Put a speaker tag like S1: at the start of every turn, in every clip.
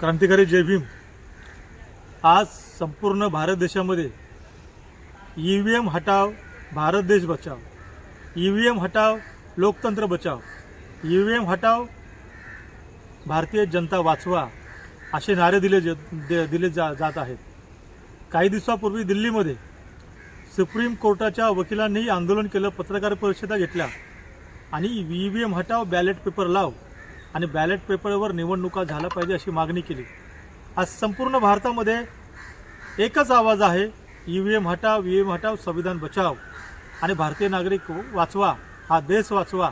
S1: क्रांतिकारी जय भीम. आज संपूर्ण भारत देशामध्ये ई व्ही एम हटाव भारत देश बचाव. ई व्ही एम हटाव लोकतंत्र बचाव. ई व्ही एम हटाव भारतीय जनता वाचवा असे नारे दिले ज दे- दिले जा जात आहेत. काही दिवसापूर्वी दिल्लीमध्ये सुप्रीम कोर्टाच्या वकिलांनी आंदोलन केलं पत्रकार परिषदा घेतल्या आणि ई व्ही एम हटाव बॅलेट पेपर लाव आणि बॅलेट पेपरवर निवडणुका झाल्या पाहिजे अशी मागणी केली. आज संपूर्ण भारतामध्ये एकच आवाज आहे ई व्ही एम हटाव व्ही एम हटाव संविधान बचाव. आणि भारतीय नागरिक वाचवा हा देश वाचवा.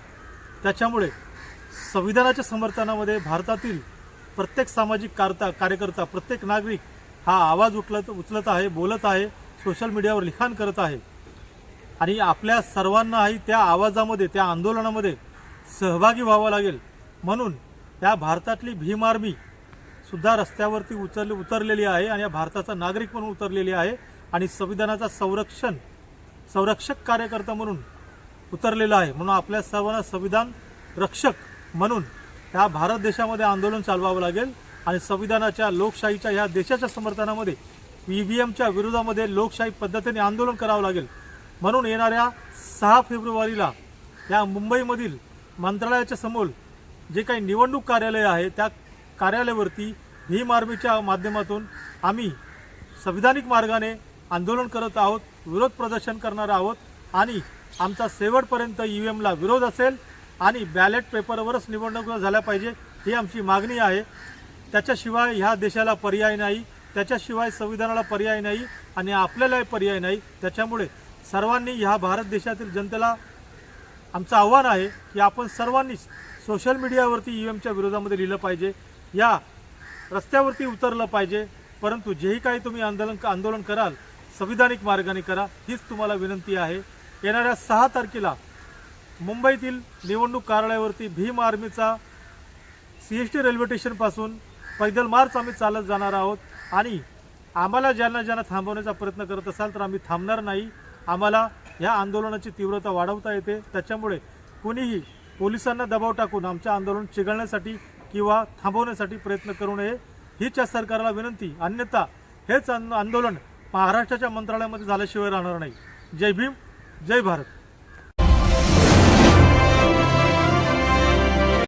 S1: त्याच्यामुळे संविधानाच्या समर्थनामध्ये भारतातील प्रत्येक सामाजिक कारता कार्यकर्ता प्रत्येक नागरिक हा आवाज उचलत उचलत आहे बोलत आहे सोशल मीडियावर लिखाण करत आहे. आणि आपल्या सर्वांनाही त्या आवाजामध्ये त्या आंदोलनामध्ये सहभागी व्हावं लागेल. म्हणून या भारतातली भीम आर्मी सुद्धा रस्त्यावरती उचल उतरलेली आहे आणि या भारताचा नागरिक म्हणून उतरलेली आहे आणि संविधानाचा संरक्षण संरक्षक कार्यकर्ता म्हणून उतरलेला आहे. म्हणून आपल्या सर्वांना संविधान रक्षक म्हणून या भारत देशामध्ये आंदोलन चालवावं लागेल आणि संविधानाच्या लोकशाहीच्या ह्या देशाच्या समर्थनामध्ये ई व्ही एमच्या विरोधामध्ये लोकशाही पद्धतीने आंदोलन करावं लागेल. म्हणून येणाऱ्या सहा फेब्रुवारीला या मुंबईमधील मंत्रालयाच्या समोर जे काही निवडणूक कार्यालय आहे त्या कार्यालयावरती भीम आर्मीच्या माध्यमातून आम्ही संविधानिक मार्गाने आंदोलन करत आहोत विरोध प्रदर्शन करणार आहोत आणि आमचा शेवटपर्यंत ई व्ही एमला विरोध असेल आणि बॅलेट पेपरवरच निवडणूक झाल्या पाहिजे ही आमची मागणी आहे. त्याच्याशिवाय ह्या देशाला पर्याय नाही त्याच्याशिवाय संविधानाला पर्याय नाही आणि आपल्यालाही पर्याय नाही. त्याच्यामुळे सर्वांनी ह्या भारत देशातील जनतेला आमचं आव्हान आहे की आपण सर्वांनीच सोशल मीडियावरती ई एमच्या विरोधामध्ये लिहिलं पाहिजे. या रस्त्यावरती उतरलं पाहिजे. परंतु जेही काही तुम्ही आंदोलन आंदोलन कराल संविधानिक मार्गाने करा हीच तुम्हाला विनंती आहे. येणाऱ्या सहा तारखेला मुंबईतील निवडणूक कार्यालयावरती भीम आर्मीचा सी एस टी रेल्वे स्टेशनपासून पैदल मार्च आम्ही चालत जाणार आहोत. आणि आम्हाला ज्यांना ज्यांना थांबवण्याचा प्रयत्न करत असाल तर आम्ही थांबणार नाही. आम्हाला ह्या आंदोलनाची तीव्रता वाढवता येते. त्याच्यामुळे कुणीही पोलिसांना दबाव टाकून आमच्या आंदोलन चिघळण्यासाठी किंवा थांबवण्यासाठी प्रयत्न करू नये हीच या सरकारला विनंती. अन्यथा हेच आंदोलन महाराष्ट्राच्या मंत्रालयामध्ये झाल्याशिवाय राहणार नाही. जय भीम जय भारत.